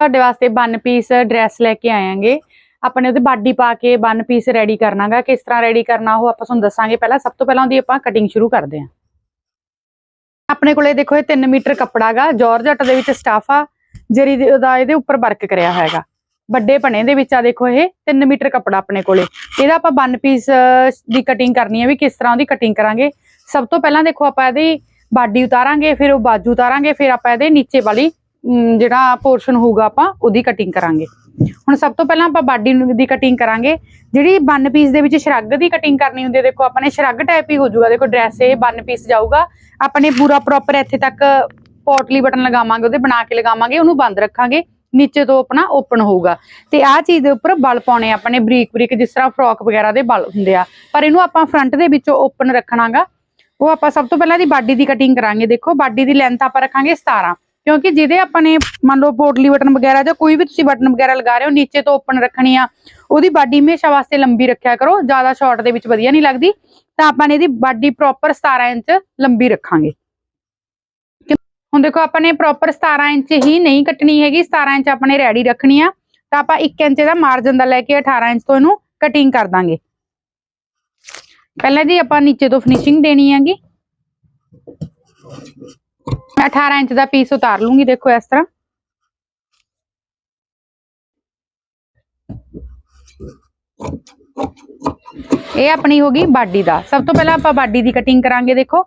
ਤੁਹਾਡੇ ਵਾਸਤੇ one piece dress ਲੈ ਕੇ ਆਇਆਂਗੇ। ਆਪਣੇ ਨੇ ਉਹਦੇ ਬਾਡੀ ਪਾ ਕੇ ਵਨ ਪੀਸ ਰੈਡੀ ਕਰਨਾਗਾ। ਕਿਸ ਤਰ੍ਹਾਂ ਰੈਡੀ ਕਰਨਾ ਉਹ ਆਪਾਂ ਤੁਹਾਨੂੰ ਦੱਸਾਂਗੇ। ਪਹਿਲਾਂ ਸਭ ਤੋਂ ਪਹਿਲਾਂ ਉਹਦੀ ਆਪਾਂ ਕਟਿੰਗ ਸ਼ੁਰੂ ਕਰਦੇ ਹਾਂ। ਆਪਣੇ ਕੋਲੇ ਦੇਖੋ ਇਹ 3 ਮੀਟਰ ਕੱਪੜਾਗਾ। ਜਾਰਜਟ ਦੇ ਵਿੱਚ ਸਟਾਫ ਆ ਜਰੀ ਦੇ- ਦਾ ਇਹਦੇ ਉੱਪਰ ਵਰਕ ਕਰਿਆ ਹੋਇਆਗਾ। ਵੱਡੇ ਪਣੇ ਦੇ ਵਿੱਚ ਆ ਦੇਖੋ ਇਹ 3 ਮੀਟਰ ਕੱਪੜਾ ਆਪਣੇ ਕੋਲੇ। ਇਹਦਾ ਆਪਾਂ ਵਨ ਪੀਸ ਦੀ ਕਟਿੰਗ ਕਰਨੀ ਹੈ ਵੀ ਕਿਸ ਤਰ੍ਹਾਂ ਉਹਦੀ ਕਟਿੰਗ ਕਰਾਂਗੇ। ਸਭ ਤੋਂ ਪਹਿਲਾਂ ਦੇਖੋ ਆਪਾਂ ਇਹਦੀ ਬਾਡੀ ਉਤਾਰਾਂਗੇ, ਫਿਰ ਉਹ ਬਾਜੂ ਉਤਾਰਾਂਗੇ, ਫਿਰ ਆਪਾਂ ਇਹਦੇ ਨੀਚੇ ਵਾਲੀ ਜਿਹੜਾ ਪੋਰਸ਼ਨ ਹੋਊਗਾ ਆਪਾਂ, ਉਹਦੀ ਕਟਿੰਗ ਕਰਾਂਗੇ। ਹੁਣ ਸਭ ਤੋਂ ਪਹਿਲਾਂ ਆਪਾਂ ਬਾਡੀ ਦੀ ਕਟਿੰਗ ਕਰਾਂਗੇ। ਜਿਹੜੀ ਵਨ ਪੀਸ ਦੇ ਵਿੱਚ ਸ਼ਰੱਗ ਦੀ ਕਟਿੰਗ ਕਰਨੀ ਹੁੰਦੀ ਹੈ, ਦੇਖੋ ਆਪਾਂ ਨੇ ਸ਼ਰੱਗ ਟਾਈਪ ਹੀ ਹੋ ਜਾਊਗਾ। ਦੇਖੋ ਡਰੈਸ ਇਹ ਵਨ ਪੀਸ ਜਾਊਗਾ। ਆਪਾਂ ਨੇ ਪੂਰਾ ਪ੍ਰੋਪਰ ਇੱਥੇ ਤੱਕ ਪੋਟਲੀ ਬਟਨ ਲਗਾਵਾਂਗੇ, ਉਹਦੇ ਬਣਾ ਕੇ ਲਗਾਵਾਂਗੇ, ਉਹਨੂੰ ਬੰਦ ਰੱਖਾਂਗੇ। ਨੀਚੇ ਤੋਂ ਆਪਣਾ ਓਪਨ ਹੋਊਗਾ। ਤੇ ਆਹ ਚੀਜ਼ ਦੇ ਉੱਪਰ ਬਲ ਪਾਉਣੇ ਆਪਣੇ ਬਰੀਕ ਬਰੀਕ, ਜਿਸ ਤਰ੍ਹਾਂ ਫਰੋਕ ਵਗੈਰਾ ਦੇ ਬਲ ਹੁੰਦੇ ਆ। ਪਰ ਇਹਨੂੰ ਆਪਾਂ ਫਰੰਟ ਦੇ ਵਿੱਚੋਂ ਓਪਨ ਰੱਖਣਾਗਾ। ਉਹ ਆਪਾਂ ਸਭ ਤੋਂ ਪਹਿਲਾਂ ਦੀ ਬਾਡੀ ਦੀ ਕਟਿੰਗ ਕਰਾਂਗੇ। ਦੇਖੋ ਬਾਡੀ ਦੀ ਲੈਂਥ ਆਪਾਂ ਰੱਖਾਂਗੇ 17 ਕਿਉਂਕਿ ਜਿਹਦੇ ਆਪਾਂ ਨੇ ਮੰਨ ਲਓ ਪੋਟਲੀ ਬਟਨ ਵਗੈਰਾ ਜਾਂ ਕੋਈ ਵੀ ਤੁਸੀਂ ਬਟਨ ਵਗੈਰਾ ਲਗਾ ਰਹੇ ਹੋ, ਨੀਚੇ ਤੋਂ ਓਪਨ ਰੱਖਣੀ ਆ, ਉਹਦੀ ਬਾਡੀ ਹਮੇਸ਼ਾ ਵਾਸਤੇ ਲੰਬੀ ਰੱਖਿਆ ਕਰੋ, ਜ਼ਿਆਦਾ ਸ਼ਾਰਟ ਦੇ ਵਿੱਚ ਵਧੀਆ ਨਹੀਂ ਲੱਗਦੀ, ਤਾਂ ਆਪਾਂ ਨੇ ਇਹਦੀ ਬਾਡੀ ਪ੍ਰੋਪਰ 17 ਇੰਚ ਲੰਬੀ ਰੱਖਾਂਗੇ। ਹੁਣ ਦੇਖੋ, ਆਪਾਂ ਨੇ ਪ੍ਰੋਪਰ 17 ਇੰਚ ਹੀ ਨਹੀਂ ਕੱਟਣੀ ਹੈਗੀ 17 ਇੰਚ ਆਪਣੇ ਰੈਡੀ ਰੱਖਣੀ ਆ, ਤਾਂ ਆਪਾਂ 1 ਇੰਚ ਦਾ ਮਾਰਜਨ ਦਾ ਲੈ ਕੇ 18 ਇੰਚ ਤੋਂ ਇਹਨੂੰ ਕਟਿੰਗ ਕਰ ਦਾਂਗੇ। ਪਹਿਲਾਂ ਦੀ ਆਪਾਂ ਨੀਚੇ ਤੋਂ ਫਿਨਿਸ਼ਿੰਗ ਦੇਣੀ ਹੈਗੀ। ਮੈਂ 18 ਇੰਚ ਦਾ ਪੀਸ ਉਤਾਰ ਲੂੰਗੀ, ਦੇਖੋ ਇਸ ਤਰ੍ਹਾਂ। ਇਹ ਆਪਣੀ ਹੋ ਗਈ ਬਾਡੀ ਦਾ। ਸਭ ਤੋਂ ਪਹਿਲਾਂ ਆਪਾਂ ਬਾਡੀ ਦੀ ਕਟਿੰਗ ਕਰਾਂਗੇ, ਦੇਖੋ।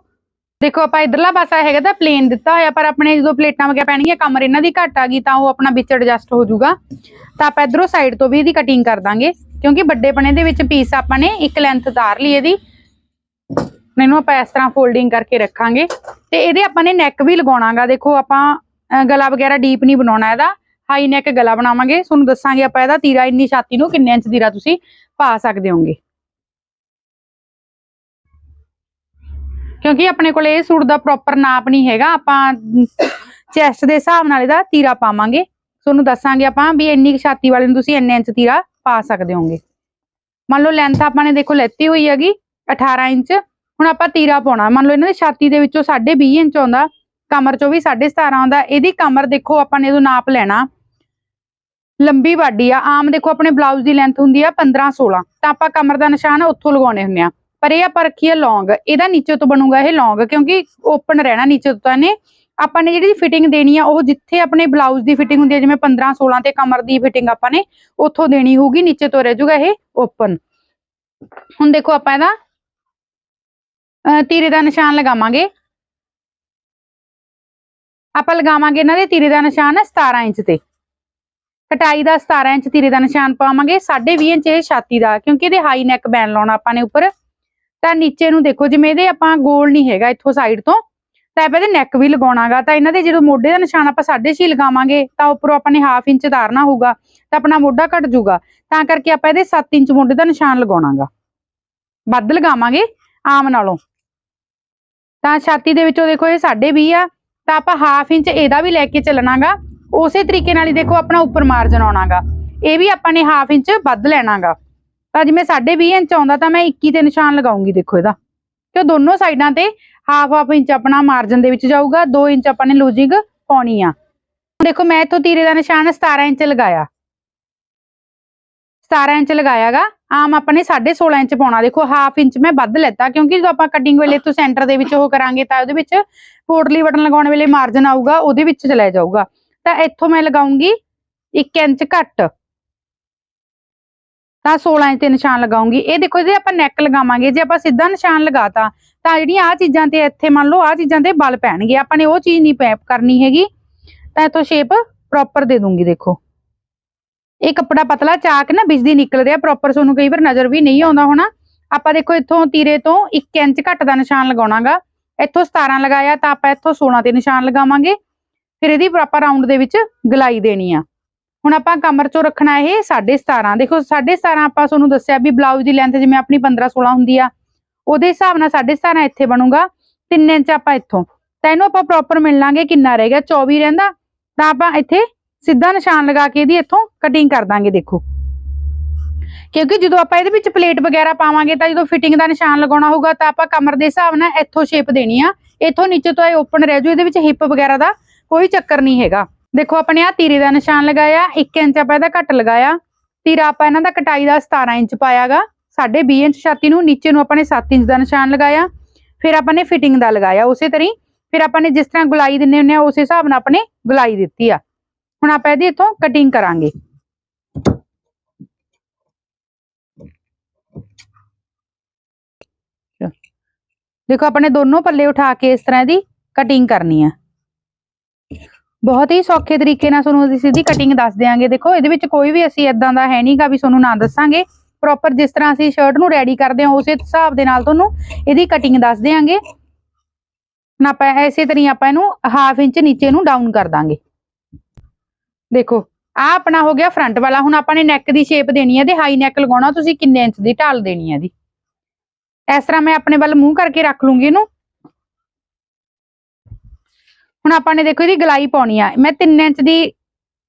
ਦੇਖੋ, ਆਪਾਂ ਇਧਰਲਾ ਪਾਸਾ ਹੈਗਾ ਤਾਂ ਪਲੇਨ ਦਿੱਤਾ ਹੋਇਆ, ਪਰ ਆਪਣੇ ਜਦੋਂ ਪਲੇਟਾਂ ਵਗੈਰਾ ਪੈਣਗੀਆਂ, ਕਮਰ ਇਹਨਾਂ ਦੀ ਘੱਟ ਆ ਗਈ, ਤਾਂ ਉਹ ਆਪਣਾ ਵਿੱਚ ਐਡਜਸਟ ਹੋ ਜਾਊਗਾ। ਤਾਂ ਆਪਾਂ ਇਧਰੋਂ ਸਾਈਡ ਤੋਂ ਵੀ ਇਹਦੀ ਕਟਿੰਗ ਕਰ ਦਾਂਗੇ, ਕਿਉਂਕਿ ਵੱਡੇ ਪਣੇ ਦੇ ਵਿੱਚ ਪੀਸ ਆਪਾਂ ਨੇ ਇੱਕ ਲੈਂਥ ਉਤਾਰ ਲਈ ਇਹਦੀ। ਇਹਨੂੰ ਆਪਾਂ ਇਸ ਤਰ੍ਹਾਂ ਫੋਲਡਿੰਗ ਕਰਕੇ ਰੱਖਾਂਗੇ। ਤੇ ਇਹਦੇ ਆਪਾਂ ਨੇ ਨੈਕ ਵੀ ਲਗਾਉਣਾਗਾ। ਦੇਖੋ ਆਪਾਂ ਅਹ, ਗਲਾ ਵਗੈਰਾ ਡੀਪ ਨਹੀਂ ਬਣਾਉਣਾ ਇਹਦਾ। ਹਾਈ ਨੈਕ ਗਲਾ ਬਣਾਵਾਂਗੇ। ਤੁਹਾਨੂੰ ਦੱਸਾਂਗੇ ਆਪਾਂ ਇਹਦਾ ਤੀਰਾ ਇੰਨੀ ਛਾਤੀ ਨੂੰ ਕਿੰਨੇ ਇੰਚ ਤੀਰਾ ਤੁਸੀਂ ਪਾ ਸਕਦੇ ਹੋਗੇ ਕਿਉਂਕਿ ਆਪਣੇ ਕੋਲ ਇਹ ਸੂਟ ਦਾ ਪ੍ਰੋਪਰ ਨਾਪ ਨਹੀਂ ਹੈਗਾ। ਆਪਾਂ ਚੈਸਟ ਦੇ ਹਿਸਾਬ ਨਾਲ ਇਹਦਾ ਤੀਰਾ ਪਾਵਾਂਗੇ। ਤੁਹਾਨੂੰ ਦੱਸਾਂਗੇ ਆਪਾਂ ਵੀ ਇੰਨੀ ਕੁ ਛਾਤੀ ਵਾਲੇ ਨੂੰ ਤੁਸੀਂ ਇੰਨੇ ਇੰਚ ਤੀਰਾ ਪਾ ਸਕਦੇ ਹੋਗੇ ਮੰਨ ਲਓ ਲੈਂਥ ਆਪਾਂ ਨੇ ਦੇਖੋ ਲੈਤੀ ਹੋਈ ਹੈਗੀ 18 ਇੰਚ। ਹੁਣ ਆਪਾਂ ਤੀਰਾ ਪਾਉਣਾ। ਮੰਨ ਲਓ ਇਹਨਾਂ ਦੀ ਛਾਤੀ ਦੇ ਵਿੱਚੋਂ 20.5 ਇੰਚ ਆਉਂਦਾ, ਕਮਰ ਚੋਂ ਵੀ 17.5 ਆਉਂਦਾ, ਇਹਦੀ ਕਮਰ ਦੇਖੋ ਆਪਾਂ ਨੇ ਜਦੋਂ ਨਾਪ ਲੈਣਾ। ਲੰਬੀ ਬਾਡੀ ਆ, ਆਮ ਦੇਖੋ ਆਪਣੇ ਬਲਾਊਜ਼ ਦੀ ਲੈਂਥ ਹੁੰਦੀ ਆ 15 16 ਤਾਂ ਆਪਾਂ ਕਮਰ ਦਾ ਨਿਸ਼ਾਨ ਉੱਥੋਂ ਲਗਾਉਣੇ ਹੁੰਦੇ ਆ। ਪਰ ਇਹ ਆਪਾਂ ਰੱਖੀ ਆ ਲੌਂਗ ਇਹਦਾ ਨੀਚੇ ਤੋਂ ਬਣੂਗਾ ਇਹ ਲੌਂਗ ਕਿਉਂਕਿ ਓਪਨ ਰਹਿਣਾ ਨੀਚੇ ਤੋਂ ਤਾਂ ਇਹਨੇ। ਆਪਾਂ ਨੇ ਜਿਹੜੀ ਫਿਟਿੰਗ ਦੇਣੀ ਆ, ਉਹ ਜਿੱਥੇ ਆਪਣੇ ਬਲਾਊਜ਼ ਦੀ ਫਿਟਿੰਗ ਹੁੰਦੀ ਹੈ ਜਿਵੇਂ 15 16 ਤੇ ਕਮਰ ਦੀ ਫਿਟਿੰਗ ਆਪਾਂ ਨੇ, ਉੱਥੋਂ ਦੇਣੀ ਹੋਊਗੀ, ਨੀਚੇ ਤੋਂ ਰਹਿ ਜਾਊਗਾ ਇਹ ਓਪਨ ਹੁਣ ਦੇਖੋ ਆਪਾਂ ਇਹਦਾ ਅਹ ਤੀਰੇ ਦਾ ਨਿਸ਼ਾਨ ਲਗਾਵਾਂਗੇ। ਆਪਾਂ ਲਗਾਵਾਂਗੇ ਇਹਨਾਂ ਦੇ ਤੀਰੇ ਦਾ ਨਿਸ਼ਾਨ 17 ਇੰਚ ਤੇ। ਕਟਾਈ ਦਾ 17 ਇੰਚ ਤੀਰੇ ਦਾ ਨਿਸ਼ਾਨ ਪਾਵਾਂਗੇ 20.5 ਇੰਚ ਇਹ ਛਾਤੀ ਦਾ, ਕਿਉਂਕਿ ਇਹਦੇ ਹਾਈ ਨੈਕ ਬੈਨ ਲਾਉਣਾ ਆਪਾਂ ਨੇ ਉੱਪਰ। ਤਾਂ ਨੀਚੇ ਨੂੰ ਦੇਖੋ, ਜਿਵੇਂ ਇਹਦੇ ਆਪਾਂ ਗੋਲ ਨਹੀਂ ਹੈਗਾ ਇੱਥੋਂ ਸਾਈਡ ਤੋਂ, ਤਾਂ ਆਪਾਂ ਇਹਦੇ ਨੈਕ ਵੀ ਲਗਾਉਣਾਗਾ। ਤਾਂ ਇਹਨਾਂ ਦੇ ਜਦੋਂ ਮੋਢੇ ਦਾ ਨਿਸ਼ਾਨ ਆਪਾਂ 6.5 ਲਗਾਵਾਂਗੇ, ਤਾਂ ਉੱਪਰੋਂ ਆਪਾਂ ਨੇ ਹਾਫ ਇੰਚ ਧਾਰਨਾ ਹੋਊਗਾ, ਤਾਂ ਆਪਣਾ ਮੋਢਾ ਘਟ ਜਾਊਗਾ। ਤਾਂ ਕਰਕੇ ਆਪਾਂ ਇਹਦੇ 7 ਇੰਚ ਮੋਢੇ ਦਾ ਨਿਸ਼ਾਨ ਲਗਾਉਣਾਗਾ। ਵੱਧ ਲਗਾਵਾਂਗੇ, ਆਮ ਨਾਲੋਂ। ਤਾਂ ਛਾਤੀ ਦੇ ਵਿੱਚੋਂ ਦੇਖੋ ਇਹ 20 ਆ, ਤਾਂ ਆਪਾਂ ਹਾਫ ਇੰਚ ਇਹਦਾ ਵੀ ਲੈ ਕੇ ਚੱਲਣਾਗਾ, ਉਸੇ ਤਰੀਕੇ ਨਾਲ ਹੀ ਦੇਖੋ ਆਪਣਾ ਉੱਪਰ ਮਾਰਜਨ ਆਉਣਾਗਾ, ਇਹ ਵੀ ਆਪਾਂ ਨੇ ਹਾਫ ਇੰਚ ਵੱਧ ਲੈਣਾਗਾ। ਤਾਂ ਜਿਵੇਂ 20 ਇੰਚ ਆਉਂਦਾ ਤਾਂ ਮੈਂ 21 ਤੇ ਨਿਸ਼ਾਨ ਲਗਾਉਂਗੀ ਦੇਖੋ ਇਹਦਾ ਕਿ ਦੋਨੋਂ ਸਾਈਡਾਂ ਤੇ ਹਾਫ ਹਾਫ ਇੰਚ ਆਪਣਾ ਮਾਰਜਨ ਦੇ ਵਿੱਚ ਜਾਊਗਾ 2 ਇੰਚ ਆਪਾਂ ਨੇ ਲੂਜਿੰਗ ਪਾਉਣੀ ਆ। ਦੇਖੋ ਮੈਂ ਇੱਥੋਂ ਤੀਰੇ ਦਾ ਨਿਸ਼ਾਨ 17 ਇੰਚ ਲਗਾਇਆ 17 ਇੰਚ ਲਗਾਇਆਗਾ, ਆਮ ਆਪਾਂ ਨੇ 16.5 ਇੰਚ ਪਾਉਣਾ। ਦੇਖੋ ਹਾਫ ਇੰਚ ਮੈਂ ਵੱਧ ਲੈਤਾ, ਕਿਉਂਕਿ ਜਦੋਂ ਆਪਾਂ ਕਟਿੰਗ ਵੇਲੇ ਤੋਂ ਸੈਂਟਰ ਦੇ ਵਿੱਚ ਉਹ ਕਰਾਂਗੇ ਤਾਂ ਉਹਦੇ ਵਿੱਚ ਪੋਟਲੀ ਬਟਨ ਲਗਾਉਣ ਵੇਲੇ ਮਾਰਜਨ ਆਊਗਾ, ਉਹਦੇ ਵਿੱਚ ਚਲਾ ਜਾਊਗਾ। ਤਾਂ ਇੱਥੋਂ ਮੈਂ ਲਗਾਉਂਗੀ 1 ਇੰਚ ਘੱਟ। ਤਾਂ 16 ਇੰਚ ਤੇ ਨਿਸ਼ਾਨ ਲਗਾਉਂਗੀ। ਇਹ ਦੇਖੋ ਜੇ ਆਪਾਂ ਨੈਕ ਲਗਾਵਾਂਗੇ। ਜੇ ਆਪਾਂ ਸਿੱਧਾ ਨਿਸ਼ਾਨ ਲਗਾਤਾ, ਤਾਂ ਜਿਹੜੀਆਂ ਆ ਚੀਜ਼ਾਂ ਤੇ ਇੱਥੇ ਮੰਨ ਲਓ ਆ ਚੀਜ਼ਾਂ ਤੇ ਬਲ ਪੈਣਗੇ। ਆਪਾਂ ਨੇ ਉਹ ਚੀਜ਼ ਨਹੀਂ ਪੈਪ ਕਰਨੀ ਹੈਗੀ। ਤਾਂ ਇੱਥੋਂ ਸ਼ੇਪ ਪ੍ਰੋਪਰ ਦੇ ਦੂੰਗੀ, ਦੇਖੋ। ਇਹ ਕੱਪੜਾ ਪਤਲਾ, ਚਾਕ ਨਾ ਬਿਜਲੀ ਨਿਕਲਦੇ ਆ ਪ੍ਰੋਪਰ ਤੁਹਾਨੂੰ ਕਈ ਵਾਰ ਨਜ਼ਰ ਵੀ ਨਹੀਂ ਆਉਂਦਾ ਹੋਣਾ। ਆਪਾਂ ਦੇਖੋ ਇੱਥੋਂ ਤੀਰੇ ਤੋਂ 1 ਇੰਚ ਘੱਟ ਦਾ ਨਿਸ਼ਾਨ ਲਗਾਉਣਾਗਾ। ਇੱਥੋਂ 17 ਲਗਾਇਆ ਤਾਂ ਆਪਾਂ ਇੱਥੋਂ 16 ਤੇ ਨਿਸ਼ਾਨ ਲਗਾਵਾਂਗੇ। ਫਿਰ ਇਹਦੀ ਪ੍ਰੋਪਰ ਰਾਉਂਡ ਦੇ ਵਿੱਚ ਗਲਾਈ ਦੇਣੀ ਆ। ਹੁਣ ਆਪਾਂ ਕਮਰ ਚੋਂ ਰੱਖਣਾ ਇਹ 17.5 ਦੇਖੋ 17.5 ਆਪਾਂ ਤੁਹਾਨੂੰ ਦੱਸਿਆ ਵੀ ਬਲਾਊਜ਼ ਦੀ ਲੈਂਥ ਜਿਵੇਂ ਆਪਣੀ 15 16 ਹੁੰਦੀ ਆ, ਉਹਦੇ ਹਿਸਾਬ ਨਾਲ 17.5 ਇੱਥੇ ਬਣੂਗਾ 3 ਇੰਚ ਆਪਾਂ ਇੱਥੋਂ। ਤਾਂ ਇਹਨੂੰ ਆਪਾਂ ਪ੍ਰੋਪਰ ਮਿਲ ਲਾਂਗੇ, ਕਿੰਨਾ ਰਹੇਗਾ ਗਿਆ? 24 ਰਹਿੰਦਾ। ਤਾਂ ਆਪਾਂ ਇੱਥੇ ਸਿੱਧਾ ਨਿਸ਼ਾਨ ਲਗਾ ਕੇ ਇਹਦੀ ਇੱਥੋਂ ਕਟਿੰਗ ਕਰ ਦਾਂਗੇ, ਦੇਖੋ। ਕਿਉਂਕਿ ਜਦੋਂ ਆਪਾਂ ਇਹਦੇ ਵਿੱਚ ਪਲੇਟ ਵਗੈਰਾ ਪਾਵਾਂਗੇ ਤਾਂ ਜਦੋਂ ਫਿਟਿੰਗ ਦਾ ਨਿਸ਼ਾਨ ਲਗਾਉਣਾ ਹੋਊਗਾ ਤਾਂ ਆਪਾਂ ਕਮਰ ਦੇ ਹਿਸਾਬ ਨਾਲ ਇੱਥੋਂ ਸ਼ੇਪ ਦੇਣੀ ਆ। ਇੱਥੋਂ ਨੀਚੇ ਤੋਂ ਇਹ ਓਪਨ ਰਹਿ ਜੂ ਇਹਦੇ ਵਿੱਚ ਹਿੱਪ ਵਗੈਰਾ ਦਾ ਕੋਈ ਚੱਕਰ ਨਹੀਂ ਹੈਗਾ। ਦੇਖੋ, ਆਪਣੇ ਆ ਤੀਰੇ ਦਾ ਨਿਸ਼ਾਨ ਲਗਾਇਆ 1 ਇੰਚ ਆਪਾਂ ਇਹਦਾ ਘੱਟ ਲਗਾਇਆ। ਤੀਰਾ ਆਪਾਂ ਇਹਨਾਂ ਦਾ ਕਟਾਈ ਦਾ 17 ਇੰਚ ਪਾਇਆਗਾ। ਸਾਡੇ 20 ਇੰਚ ਛਾਤੀ ਨੂੰ, ਨੀਚੇ ਨੂੰ ਆਪਾਂ ਨੇ 7 ਇੰਚ ਦਾ ਨਿਸ਼ਾਨ ਲਗਾਇਆ। ਫਿਰ ਆਪਾਂ ਨੇ ਫਿਟਿੰਗ ਦਾ ਲਗਾਇਆ ਉਸੇ ਤਰ੍ਹਾਂ ਹੀ ਫਿਰ ਆਪਾਂ ਨੇ ਜਿਸ ਤਰ੍ਹਾਂ ਗੁਲਾਈ ਦਿੰਨੇ ਹੁੰਨੇ ਆ, ਉਸੇ ਹਿਸਾਬ ਨਾਲ ਆਪਣੇ ਗੁਲਾਈ ਦਿੱਤੀ ਆ। ਹੁਣ ਆਪਾਂ ਇਹਦੀ ਇੱਥੋਂ ਕਟਿੰਗ ਕਰਾਂਗੇ। ਦੇਖੋ ਆਪਣੇ ਦੋਨੋਂ ਪੱਲੇ ਉਠਾ ਕੇ ਇਸ ਤਰ੍ਹਾਂ ਦੀ ਕਟਿੰਗ ਕਰਨੀ ਆ। ਬਹੁਤ ਹੀ ਸੌਖੇ ਤਰੀਕੇ ਨਾਲ ਤੁਹਾਨੂੰ ਅਸੀਂ ਇਹਦੀ ਕਟਿੰਗ ਦੱਸ ਦਿਆਂਗੇ। ਦੇਖੋ, ਇਹਦੇ ਵਿੱਚ ਕੋਈ ਵੀ ਅਸੀਂ ਇਦਾਂ ਦਾ ਹੈ ਨਹੀਂਗਾ ਵੀ ਤੁਹਾਨੂੰ ਨਾ ਦੱਸਾਂਗੇ। ਪ੍ਰੋਪਰ ਜਿਸ ਤਰ੍ਹਾਂ ਅਸੀਂ ਸ਼ਰਟ ਨੂੰ ਰੈਡੀ ਕਰਦੇ ਹਾਂ, ਉਸੇ ਹਿਸਾਬ ਦੇ ਨਾਲ ਤੁਹਾਨੂੰ ਇਹਦੀ ਕਟਿੰਗ ਦੱਸ ਦਿਆਂਗੇ। ਨਾ ਆਪਾਂ ਐਸੇ ਤਰੀਕੇ ਆਪਾਂ ਇਹਨੂੰ ਹਾਫ ਇੰਚ ਨੀਚੇ ਨੂੰ ਡਾਊਨ ਕਰ ਦਾਂਗੇ। ਦੇਖੋ ਆ ਆਪਣਾ ਹੋ ਗਿਆ ਫਰੰਟ ਵਾਲਾ, ਹੁਣ ਆਪਾਂ ਨੇ ਨੈਕ ਦੀ ਸ਼ੇਪ ਦੇਣੀ ਹੈ ਤੇ ਹਾਈ ਨੈਕ ਲਗਾਉਣਾ, ਤੁਸੀਂ ਕਿੰਨੇ ਇੰਚ ਦੀ ਢਾਲ ਦੇਣੀ ਹੈ ਇਹਦੀ। ਇਸ ਤਰ੍ਹਾਂ ਮੈਂ ਆਪਣੇ ਵੱਲ ਮੂੰਹ ਕਰਕੇ ਰੱਖ ਲੂੰਗੀ ਇਹਨੂੰ। ਹੁਣ ਆਪਾਂ ਨੇ ਦੇਖੋ ਇਹਦੀ ਗਲਾਈ ਪਾਉਣੀ ਆ। ਮੈਂ 3 ਇੰਚ ਦੀ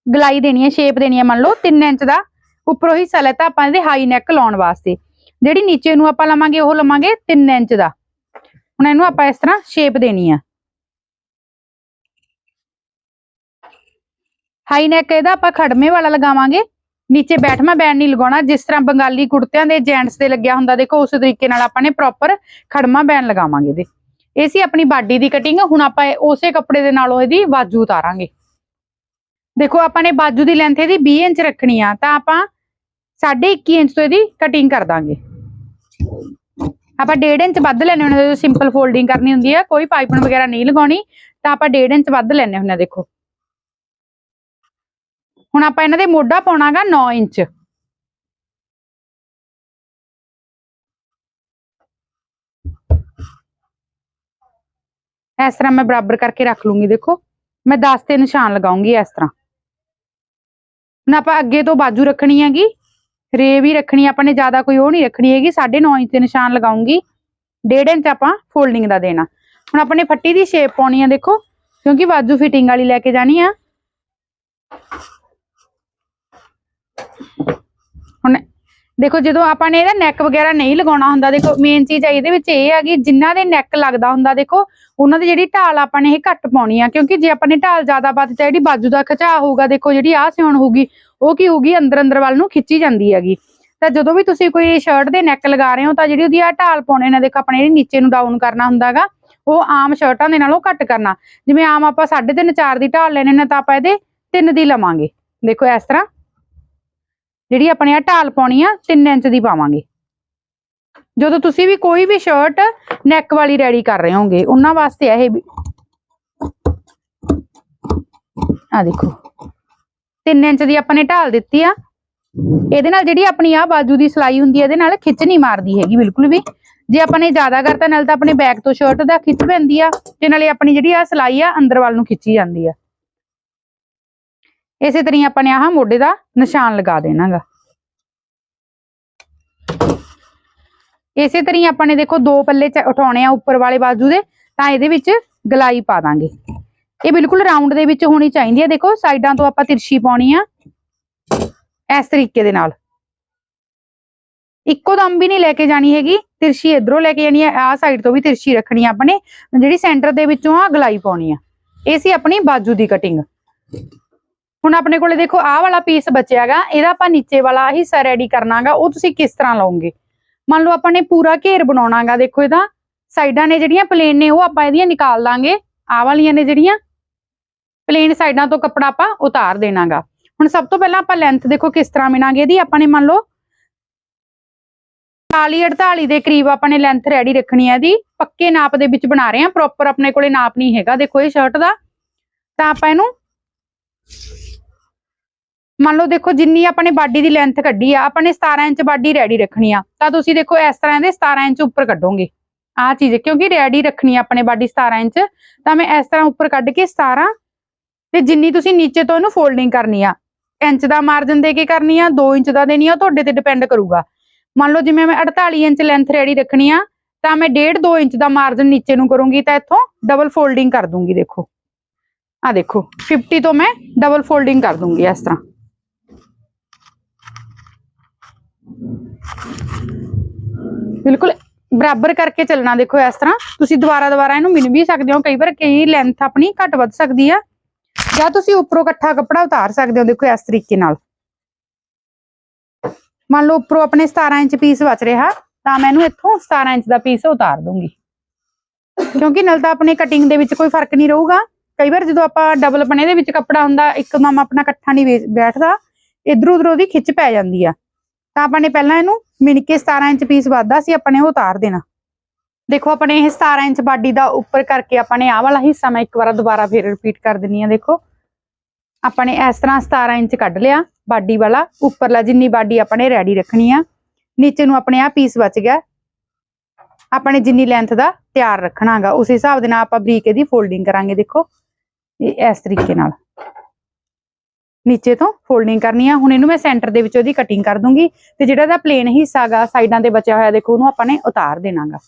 ਗਲਾਈ ਦੇਣੀ ਹੈ ਸ਼ੇਪ ਦੇਣੀ ਹੈ ਮੰਨ ਲਓ 3 ਇੰਚ ਦਾ। ਉੱਪਰੋਂ ਹਿੱਸਾ ਲੈਤਾ ਆਪਾਂ ਇਹਦੇ ਹਾਈ ਨੈਕ ਲਾਉਣ ਵਾਸਤੇ। ਜਿਹੜੀ ਨੀਚੇ ਨੂੰ ਆਪਾਂ ਲਵਾਂਗੇ, ਉਹ ਲਵਾਂਗੇ 3 ਇੰਚ ਦਾ। ਹੁਣ ਇਹਨੂੰ ਆਪਾਂ ਇਸ ਤਰ੍ਹਾਂ ਸ਼ੇਪ ਦੇਣੀ ਆ। ਹਾਈ ਨੈਕ ਇਹਦਾ ਆਪਾਂ ਖੜਮੇ ਵਾਲਾ ਲਗਾਵਾਂਗੇ। ਨੀਚੇ ਬੈਠਵਾਂ ਬੈਂਡ ਨਹੀਂ ਲਗਾਉਣਾ। ਜਿਸ ਤਰ੍ਹਾਂ ਬੰਗਾਲੀ ਕੁੜਤਿਆਂ ਦੇ ਜੈਂਟਸ ਦੇ ਲੱਗਿਆ ਹੁੰਦਾ, ਦੇਖੋ ਉਸ ਤਰੀਕੇ ਨਾਲ ਆਪਾਂ ਨੇ ਪ੍ਰੋਪਰ ਖੜਮਾ ਬੈਂਡ ਲਗਾਵਾਂਗੇ ਇਹਦੇ। ਇਹ ਸੀ ਆਪਣੀ ਬਾਡੀ ਦੀ ਕਟਿੰਗ ਹੁਣ ਆਪਾਂ ਉਸੇ ਕੱਪੜੇ ਦੇ ਨਾਲੋਂ ਇਹਦੀ ਬਾਜੂ ਉਤਾਰਾਂਗੇ। ਦੇਖੋ ਆਪਾਂ ਨੇ ਬਾਜੂ ਦੀ ਲੈਂਥ ਇਹਦੀ 20 ਇੰਚ ਰੱਖਣੀ ਆ, ਤਾਂ ਆਪਾਂ 21.5 ਇੰਚ ਤੋਂ ਇਹਦੀ ਕਟਿੰਗ ਕਰ ਦਾਂਗੇ। ਆਪਾਂ 1.5 ਇੰਚ ਵੱਧ ਲੈਣੇ ਹੁੰਦੇ ਜਦੋਂ ਸਿੰਪਲ ਫੋਲਡਿੰਗ ਕਰਨੀ ਹੁੰਦੀ ਆ, ਕੋਈ ਪਾਈਪਨ ਵਗੈਰਾ ਨਹੀਂ ਲਗਾਉਣੀ, ਤਾਂ ਆਪਾਂ 1.5 ਇੰਚ ਵੱਧ ਲੈਣੇ ਹੁੰਦੇ ਆ, ਦੇਖੋ। ਹੁਣ ਆਪਾਂ ਇਹਨਾਂ ਦੇ ਮੋਢਾ ਪਾਉਣਾਗਾ 9 ਇੰਚ। ਇਸ ਤਰ੍ਹਾਂ ਮੈਂ ਬਰਾਬਰ ਕਰਕੇ ਰੱਖ ਲੂੰਗੀ, ਦੇਖੋ। ਮੈਂ 10 ਤੇ ਨਿਸ਼ਾਨ ਲਗਾਉਂਗੀ ਇਸ ਤਰ੍ਹਾਂ। ਹੁਣ ਆਪਾਂ ਅੱਗੇ ਤੋਂ ਬਾਜੂ ਰੱਖਣੀ ਹੈਗੀ, ਰੇ ਵੀ ਰੱਖਣੀ, ਆਪਾਂ ਨੇ ਜ਼ਿਆਦਾ ਕੋਈ ਉਹ ਨਹੀਂ ਰੱਖਣੀ ਹੈਗੀ 9.5 ਇੰਚ ਤੇ ਨਿਸ਼ਾਨ ਲਗਾਉਂਗੀ। 1.5 ਇੰਚ ਆਪਾਂ ਫੋਲਡਿੰਗ ਦਾ ਦੇਣਾ। ਹੁਣ ਆਪਾਂ ਨੇ ਫੱਟੀ ਦੀ ਸ਼ੇਪ ਪਾਉਣੀ ਆ, ਦੇਖੋ, ਕਿਉਂਕਿ ਬਾਜੂ ਫਿਟਿੰਗ ਵਾਲੀ ਲੈ ਕੇ ਜਾਣੀ ਆ। ਹੁਣ ਦੇਖੋ ਜਦੋਂ ਆਪਾਂ ਨੇ ਇਹਦਾ ਨੈਕ ਵਗੈਰਾ ਨਹੀਂ ਲਗਾਉਣਾ ਹੁੰਦਾ, ਦੇਖੋ ਮੇਨ ਚੀਜ਼ ਆ ਇਹਦੇ ਵਿੱਚ ਇਹ ਆ ਕਿ ਜਿਨ੍ਹਾਂ ਦੇ ਨੈਕ ਲੱਗਦਾ ਹੁੰਦਾ, ਦੇਖੋ ਉਹਨਾਂ ਦੀ ਜਿਹੜੀ ਢਾਲ ਆਪਾਂ ਨੇ ਇਹ ਘੱਟ ਪਾਉਣੀ ਆ, ਕਿਉਂਕਿ ਜੇ ਆਪਾਂ ਨੇ ਢਾਲ ਜ਼ਿਆਦਾ ਵੱਧ ਤਾਂ ਜਿਹੜੀ ਬਾਜੂ ਦਾ ਖਿਚਾਅ ਹੋਊਗਾ, ਦੇਖੋ ਜਿਹੜੀ ਆਹ ਸਿਉਣ ਹੋਊਗੀ, ਉਹ ਕੀ ਹੋਊਗੀ ਅੰਦਰ ਅੰਦਰ ਵੱਲ ਨੂੰ ਖਿੱਚੀ ਜਾਂਦੀ ਹੈਗੀ। ਤਾਂ ਜਦੋਂ ਵੀ ਤੁਸੀਂ ਕੋਈ ਸ਼ਰਟ ਦੇ ਨੈਕ ਲਗਾ ਰਹੇ ਹੋ, ਤਾਂ ਜਿਹੜੀ ਉਹਦੀ ਆ ਢਾਲ ਪਾਉਣੇ ਨਾ, ਦੇਖੋ ਆਪਣੇ ਜਿਹੜੀ ਨੀਚੇ ਨੂੰ ਡਾਊਨ ਕਰਨਾ ਹੁੰਦਾਗਾ ਉਹ ਆਮ ਸ਼ਰਟਾਂ ਦੇ ਨਾਲੋਂ ਘੱਟ ਕਰਨਾ। ਜਿਵੇਂ ਆਮ ਆਪਾਂ 3.5 4 ਦੀ ਢਾਲ ਲੈਣੇ ਨੇ, ਤਾਂ ਆਪਾਂ ਇਹਦੇ 3 ਦੀ ਲਵਾਂਗੇ। ਦੇਖੋ ਇਸ ਤਰ੍ਹਾਂ ਜਿਹੜੀ ਆਪਣੇ ਆ ਢਾਲ ਪਾਉਣੀ ਆ 3 ਇੰਚ ਦੀ ਪਾਵਾਂਗੇ। ਜਦੋਂ ਤੁਸੀਂ ਵੀ ਕੋਈ ਵੀ ਸ਼ਰਟ ਨੈਕ ਵਾਲੀ ਰੈਡੀ ਕਰ ਰਹੇ ਹੋਗੇ ਉਹਨਾਂ ਵਾਸਤੇ ਆ ਇਹ ਆ ਦੇਖੋ 3 ਇੰਚ ਦੀ ਆਪਾਂ ਨੇ ਢਾਲ ਦਿੱਤੀ ਆ। ਇਹਦੇ ਨਾਲ ਜਿਹੜੀ ਆਪਣੀ ਆ ਬਾਜੂ ਦੀ ਸਲਾਈ ਹੁੰਦੀ ਹੈ ਇਹਦੇ ਨਾਲ ਖਿੱਚ ਨਹੀਂ ਮਾਰਦੀ ਹੈਗੀ ਬਿਲਕੁਲ ਵੀ। ਜੇ ਆਪਾਂ ਨੇ ਜ਼ਿਆਦਾ ਕਰਤਾ, ਨਾਲ ਤਾਂ ਆਪਣੇ ਬੈਕ ਤੋਂ ਸ਼ਰਟ ਦਾ ਖਿੱਚ ਪੈਂਦੀ ਆ, ਤੇ ਨਾਲੇ ਆਪਣੀ ਜਿਹੜੀ ਆ ਸਲਾਈ ਆ, ਅੰਦਰ ਵੱਲ ਨੂੰ ਖਿੱਚੀ ਜਾਂਦੀ ਆ। ਇਸੇ ਤਰ੍ਹਾਂ ਆਪਾਂ ਨੇ ਆਹ ਮੋਢੇ ਦਾ ਨਿਸ਼ਾਨ ਲਗਾ ਦੇਣਾਗਾ। ਇਸੇ ਤਰ੍ਹਾਂ ਆਪਾਂ ਨੇ ਦੇਖੋ ਦੋ ਪੱਲੇ ਉਠਾਉਣੇ ਆ ਉੱਪਰ ਵਾਲੇ ਬਾਜੂ ਦੇ, ਤਾਂ ਇਹਦੇ ਵਿੱਚ ਗਲਾਈ ਪਾ ਦਾਂਗੇ। ਇਹ ਬਿਲਕੁਲ ਰਾਉਂਡ ਦੇ ਵਿੱਚ ਹੋਣੀ ਚਾਹੀਦੀ ਹੈ ਦੇਖੋ ਸਾਈਡਾਂ ਤੋਂ ਆਪਾਂ ਤਿਰਛੀ ਪਾਉਣੀ ਆ ਇਸ ਤਰੀਕੇ ਦੇ ਨਾਲ। ਇੱਕੋ ਦਮ ਵੀ ਨਹੀਂ ਲੈ ਕੇ ਜਾਣੀ ਹੈਗੀ, ਤਿਰਛੀ ਇਧਰੋਂ ਲੈ ਕੇ ਜਾਣੀ ਹੈ ਆਹ ਸਾਈਡ ਤੋਂ ਵੀ ਤਿਰਛੀ ਰੱਖਣੀ ਆ ਆਪਣੇ ਜਿਹੜੀ ਸੈਂਟਰ ਦੇ ਵਿੱਚੋਂ ਆ ਗਲਾਈ ਪਾਉਣੀ ਆ। ਇਹ ਸੀ ਆਪਣੀ ਬਾਜੂ ਦੀ ਕਟਿੰਗ। ਹੁਣ ਆਪਣੇ ਕੋਲੇ ਦੇਖੋ, ਆਹ ਵਾਲਾ ਪੀਸ ਬਚਿਆਗਾ ਇਹਦਾ ਆਪਾਂ ਨੀਚੇ ਵਾਲਾ ਹਿੱਸਾ ਰੈਡੀ ਕਰਨਾਗਾ ਉਹ ਤੁਸੀਂ ਕਿਸ ਤਰ੍ਹਾਂ ਲਓਗੇ? ਮੰਨ ਲਓ ਆਪਾਂ ਨੇ ਪੂਰਾ ਘੇਰ ਬਣਾਉਣਾਗਾ ਦੇਖੋ ਇਹਦਾ, ਸਾਈਡਾਂ ਨੇ ਜਿਹੜੀਆਂ ਪਲੇਨ ਨੇ, ਉਹ ਆਪਾਂ ਇਹਦੀਆਂ ਨਿਕਾਲ ਦਾਂਗੇ, ਆਹ ਵਾਲੀਆਂ ਨੇ ਜਿਹੜੀਆਂ ਪਲੇਨ ਸਾਈਡਾਂ ਤੋਂ ਕੱਪੜਾ ਆਪਾਂ ਉਤਾਰ ਦੇਣਾਗਾ ਹੁਣ ਸਭ ਤੋਂ ਪਹਿਲਾਂ ਆਪਾਂ ਲੈਂਥ ਦੇਖੋ ਕਿਸ ਤਰ੍ਹਾਂ ਮਿਣਾਂਗੇ ਇਹਦੀ, ਆਪਾਂ ਨੇ ਮੰਨ ਲਓ 40 48 ਦੇ ਕਰੀਬ ਆਪਾਂ ਨੇ ਲੈਂਥ ਰੈਡੀ ਰੱਖਣੀ ਹੈ ਇਹਦੀ, ਪੱਕੇ ਨਾਪ ਦੇ ਵਿੱਚ ਬਣਾ ਰਹੇ ਹਾਂ ਪ੍ਰੋਪਰ ਆਪਣੇ ਕੋਲੇ ਨਾਪ ਨਹੀਂ ਹੈਗਾ, ਦੇਖੋ ਇਹ ਸ਼ਰਟ ਦਾ, ਤਾਂ ਆਪਾਂ ਇਹਨੂੰ ਮੰਨ ਲਓ ਦੇਖੋ ਜਿੰਨੀ ਆਪਣੇ ਬਾਡੀ ਦੀ ਲੈਂਥ ਕੱਢੀ ਆ, ਆਪਾਂ ਨੇ 17 ਇੰਚ ਬਾਡੀ ਰੈਡੀ ਰੱਖਣੀ ਆ, ਤਾਂ ਤੁਸੀਂ ਦੇਖੋ ਇਸ ਤਰ੍ਹਾਂ ਦੇ 17 ਇੰਚ ਉੱਪਰ ਕੱਢੋਗੇ। ਆਹ ਚੀਜ਼, ਕਿਉਂਕਿ ਰੈਡੀ ਰੱਖਣੀ ਆ ਆਪਣੇ ਬਾਡੀ 17 ਇੰਚ, ਤਾਂ ਮੈਂ ਇਸ ਤਰ੍ਹਾਂ ਉੱਪਰ ਕੱਢ ਕੇ 17 ਤੇ ਜਿੰਨੀ ਤੁਸੀਂ ਨੀਚੇ ਤੋਂ ਇਹਨੂੰ ਫੋਲਡਿੰਗ ਕਰਨੀ ਆ, ਇੰਚ ਦਾ ਮਾਰਜਨ ਦੇ ਕੇ ਕਰਨੀ ਆ 2 ਇੰਚ ਦਾ ਦੇਣੀ ਆ, ਉਹ ਤੁਹਾਡੇ ਤੇ ਡਿਪੈਂਡ ਕਰੂਗਾ। ਮੰਨ ਲਓ ਜਿਵੇਂ ਮੈਂ 48 ਇੰਚ ਲੈਂਥ ਰੈਡੀ ਰੱਖਣੀ ਆ, ਤਾਂ ਮੈਂ 1.5 2 ਇੰਚ ਦਾ ਮਾਰਜਨ ਨੀਚੇ ਨੂੰ ਕਰੂੰਗੀ, ਤਾਂ ਇੱਥੋਂ ਡਬਲ ਫੋਲਡਿੰਗ ਕਰ ਦੂੰਗੀ, ਦੇਖੋ। ਆ ਦੇਖੋ 50 ਤੋਂ ਮੈਂ ਡਬਲ ਫੋਲਡਿੰਗ ਕਰ ਦੂੰਗੀ ਇਸ ਤਰ੍ਹਾਂ। ਬਿਲਕੁਲ ਬਰਾਬਰ ਕਰਕੇ ਚੱਲਣਾ ਦੇਖੋ ਇਸ ਤਰ੍ਹਾਂ। ਤੁਸੀਂ ਦੁਬਾਰਾ ਦੁਬਾਰਾ ਇਹਨੂੰ ਮਿਣ ਵੀ ਸਕਦੇ ਹੋ। ਕਈ ਵਾਰ ਕਈ ਲੈਂਥ ਆਪਣੀ ਘੱਟ ਵੱਧ ਸਕਦੀ ਆ। ਜਾਂ ਤੁਸੀਂ ਉੱਪਰੋਂ ਇਕੱਠਾ ਕੱਪੜਾ ਉਤਾਰ ਸਕਦੇ ਹੋ ਦੇਖੋ ਇਸ ਤਰੀਕੇ ਨਾਲ। ਮੰਨ ਲਓ ਉੱਪਰੋਂ ਆਪਣੇ 17 ਇੰਚ ਪੀਸ ਬਚ ਰਿਹਾ, ਤਾਂ ਮੈਂ ਇਹਨੂੰ ਇੱਥੋਂ 17 ਇੰਚ ਦਾ ਪੀਸ ਉਤਾਰ ਦੂੰਗੀ ਕਿਉਂਕਿ ਨਾਲ ਤਾਂ ਆਪਣੇ ਕਟਿੰਗ ਦੇ ਵਿੱਚ ਕੋਈ ਫ਼ਰਕ ਨਹੀਂ ਰਹੂਗਾ। ਕਈ ਵਾਰ ਜਦੋਂ ਆਪਾਂ ਡਬਲ ਪਨੇ ਦੇ ਵਿੱਚ ਕੱਪੜਾ ਹੁੰਦਾ ਇੱਕਦਮ ਆਪਣਾ ਇਕੱਠਾ ਨਹੀਂ ਬੈਠਦਾ, ਇਧਰ ਉਧਰ ਉਹਦੀ ਖਿੱਚ ਪੈ ਜਾਂਦੀ ਆ। ਤਾਂ ਆਪਾਂ ਨੇ ਪਹਿਲਾਂ ਇਹਨੂੰ ਮਿਣ ਕੇ 17 ਇੰਚ ਪੀਸ ਵੱਧਦਾ ਸੀ, ਆਪਾਂ ਨੇ ਉਹ ਉਤਾਰ ਦੇਣਾ। ਦੇਖੋ ਆਪਣੇ ਇਹ 17 ਇੰਚ ਬਾਡੀ ਦਾ ਉੱਪਰ ਕਰਕੇ ਆਪਾਂ ਨੇ ਆਹ ਵਾਲਾ ਹਿੱਸਾ ਮੈਂ ਇੱਕ ਵਾਰ ਦੁਬਾਰਾ ਫੇਰ ਰਿਪੀਟ ਕਰ ਦਿੰਨੀ ਆ ਦੇਖੋ। ਆਪਾਂ ਨੇ ਇਸ ਤਰ੍ਹਾਂ 17 ਇੰਚ ਕੱਢ ਲਿਆ, ਬਾਡੀ ਵਾਲਾ। ਉੱਪਰਲਾ ਜਿੰਨੀ ਬਾਡੀ ਆਪਾਂ ਨੇ ਰੈਡੀ ਰੱਖਣੀ ਆ, ਨੀਚੇ ਨੂੰ ਆਪਣੇ ਆ ਪੀਸ ਬਚ ਗਿਆ। ਆਪਣੇ ਜਿੰਨੀ ਲੈਂਥ ਦਾ ਤਿਆਰ ਰੱਖਣਾਗਾ, ਉਸ ਹਿਸਾਬ ਦੇ ਨਾਲ ਆਪਾਂ ਬਰੀਕ ਇਹਦੀ ਫੋਲਡਿੰਗ ਕਰਾਂਗੇ, ਦੇਖੋ। ਇਹ ਇਸ ਤਰੀਕੇ ਨਾਲ। ਨੀਚੇ ਤੋਂ ਫੋਲਡਿੰਗ ਕਰਨੀ ਆ। ਹੁਣ ਇਹਨੂੰ ਮੈਂ ਸੈਂਟਰ ਦੇ ਵਿੱਚ ਉਹਦੀ ਕਟਿੰਗ ਕਰ ਦੂੰਗੀ ਤੇ ਜਿਹੜਾ ਦਾ ਪਲੇਨ ਹਿੱਸਾਗਾ ਸਾਈਡਾਂ ਤੇ ਬਚਿਆ ਹੋਇਆ ਦੇਖੋ, ਉਹਨੂੰ ਆਪਾਂ ਨੇ ਉਤਾਰ ਦੇਣਾਗਾ।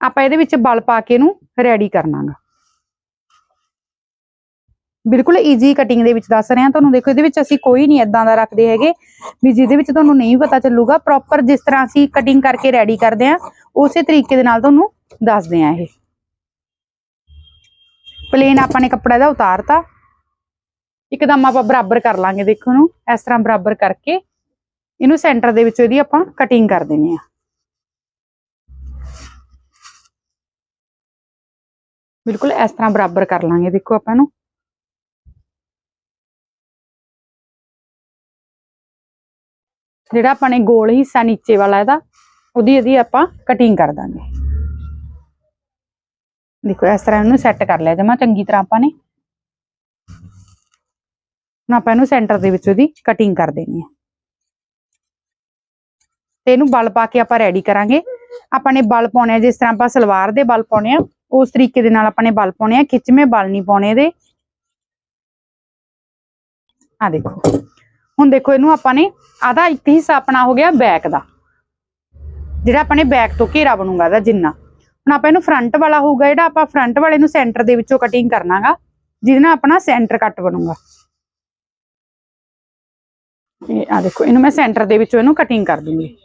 ਆਪਾਂ ਇਹਦੇ ਵਿੱਚ ਬਲ ਪਾ ਕੇ ਇਹਨੂੰ ਰੈਡੀ ਕਰਨਾਗਾ। ਬਿਲਕੁਲ ਈਜ਼ੀ ਕਟਿੰਗ ਦੇ ਵਿੱਚ ਦੱਸ ਰਹੇ ਹਾਂ। ਤੁਹਾਨੂੰ ਦੇਖੋ, ਇਹਦੇ ਵਿੱਚ ਅਸੀਂ ਕੋਈ ਨਹੀਂ ਇਦਾਂ ਦਾ ਰੱਖਦੇ ਹੈਗੇ ਵੀ ਜਿਹਦੇ ਵਿੱਚ ਤੁਹਾਨੂੰ ਨਹੀਂ ਪਤਾ ਚੱਲੂਗਾ। ਪ੍ਰੋਪਰ ਜਿਸ ਤਰ੍ਹਾਂ ਅਸੀਂ ਕਟਿੰਗ ਕਰਕੇ ਰੈਡੀ ਕਰਦੇ ਹਾਂ, ਉਸੇ ਤਰੀਕੇ ਦੇ ਨਾਲ ਤੁਹਾਨੂੰ ਦੱਸਦੇ ਹਾਂ ਇਹ। ਪਲੇਨ ਆਪਾਂ ਨੇ ਕੱਪੜਾ ਦਾ ਉਤਾਰਤਾ। ਇੱਕਦਮ ਆਪਾਂ ਬਰਾਬਰ ਕਰ ਲਾਂਗੇ ਦੇਖੋ ਨੂੰ ਇਸ ਤਰ੍ਹਾਂ ਬਰਾਬਰ ਕਰਕੇ। ਇਹਨੂੰ ਸੈਂਟਰ ਦੇ ਵਿੱਚ ਇਹਦੀ ਆਪਾਂ ਕਟਿੰਗ ਕਰ ਦੇਣੀ ਆ। ਬਿਲਕੁਲ ਇਸ ਤਰ੍ਹਾਂ ਬਰਾਬਰ ਕਰ ਲਾਂਗੇ ਦੇਖੋ ਆਪਾਂ ਨੂੰ ਜਿਹੜਾ ਆਪਾਂ ਨੇ ਗੋਲ ਹਿੱਸਾ ਨੀਚੇ ਵਾਲਾ ਇਹਦਾ, ਉਹਦੀ ਇਹਦੀ ਆਪਾਂ ਕਟਿੰਗ ਕਰ ਦਾਂਗੇ। ਦੇਖੋ ਇਸ ਤਰ੍ਹਾਂ ਇਹਨੂੰ ਸੈੱਟ ਕਰ ਲਿਆ, ਜਮਾ ਚੰਗੀ ਤਰ੍ਹਾਂ ਆਪਾਂ ਨੇ। ਹੁਣ ਆਪਾਂ ਇਹਨੂੰ ਸੈਂਟਰ ਦੇ ਵਿੱਚ ਉਹਦੀ ਕਟਿੰਗ ਕਰ ਦੇਣੀ ਹੈ ਤੇ ਇਹਨੂੰ ਬਲ ਪਾ ਕੇ ਆਪਾਂ ਰੈਡੀ ਕਰਾਂਗੇ। ਆਪਾਂ ਨੇ ਬਲ ਪਾਉਣੇ ਆ, ਜਿਸ ਤਰ੍ਹਾਂ ਆਪਾਂ ਸਲਵਾਰ ਦੇ ਬਲ ਪਾਉਣੇ ਆ, ਉਸ ਤਰੀਕੇ ਦੇ ਨਾਲ ਆਪਾਂ ਨੇ ਬਲ ਪਾਉਣੇ ਆ ਖਿੱਚਵੇਂ ਬਲ ਨਹੀਂ ਪਾਉਣੇ ਇਹਦੇ। ਆ ਦੇਖੋ। ਹੁਣ ਦੇਖੋ ਇਹਨੂੰ ਆਪਾਂ ਨੇ ਆਦਾ ਇੱਕ ਹਿੱਸਾ ਆਪਣਾ ਹੋ ਗਿਆ ਬੈਕ ਦਾ। ਜਿਹੜਾ ਆਪਾਂ ਨੇ ਬੈਕ ਤੋਂ ਘੇਰਾ ਬਣੂਗਾ ਇਹਦਾ ਜਿੰਨਾ। ਹੁਣ ਆਪਾਂ ਇਹਨੂੰ ਫਰੰਟ ਵਾਲਾ ਹੋਊਗਾ, ਜਿਹੜਾ ਆਪਾਂ ਫਰੰਟ ਵਾਲੇ ਨੂੰ ਸੈਂਟਰ ਦੇ ਵਿੱਚੋਂ ਕਟਿੰਗ ਕਰਨਾਗਾ, ਜਿਹਦੇ ਨਾਲ ਆਪਣਾ ਸੈਂਟਰ ਕੱਟ ਬਣੂਗਾ। ਇਹ ਆ ਦੇਖੋ, ਇਹਨੂੰ ਮੈਂ ਸੈਂਟਰ ਦੇ ਵਿੱਚੋਂ ਇਹਨੂੰ ਕਟਿੰਗ ਕਰ ਦੂੰਗੀ।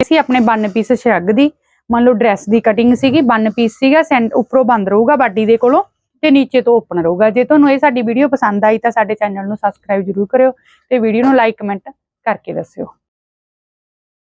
ਸੀ ਆਪਣੇ ਬੰਨ ਪੀਸ ਸ਼ਰਗ ਦੀ, ਮੰਨ ਲਓ ਡਰੈਸ ਦੀ ਕਟਿੰਗ ਸੀਗੀ, ਬੰਨ ਪੀਸ ਸੀਗਾ ਸੈਂਟ ਉੱਪਰੋਂ ਬੰਦ ਰਹੂਗਾ ਬਾਡੀ ਦੇ ਕੋਲੋਂ ਤੇ ਨੀਚੇ ਤੋਂ ਓਪਨ ਰਹੂਗਾ। ਜੇ ਤੁਹਾਨੂੰ ਇਹ ਸਾਡੀ ਵੀਡੀਓ ਪਸੰਦ ਆਈ ਤਾਂ ਸਾਡੇ ਚੈਨਲ ਨੂੰ ਸਬਸਕ੍ਰਾਈਬ ਜਰੂਰ ਕਰਿਓ ਤੇ ਵੀਡੀਓ ਨੂੰ ਲਾਈਕ ਕਮੈਂਟ ਕਰਕੇ ਦੱਸਿਓ।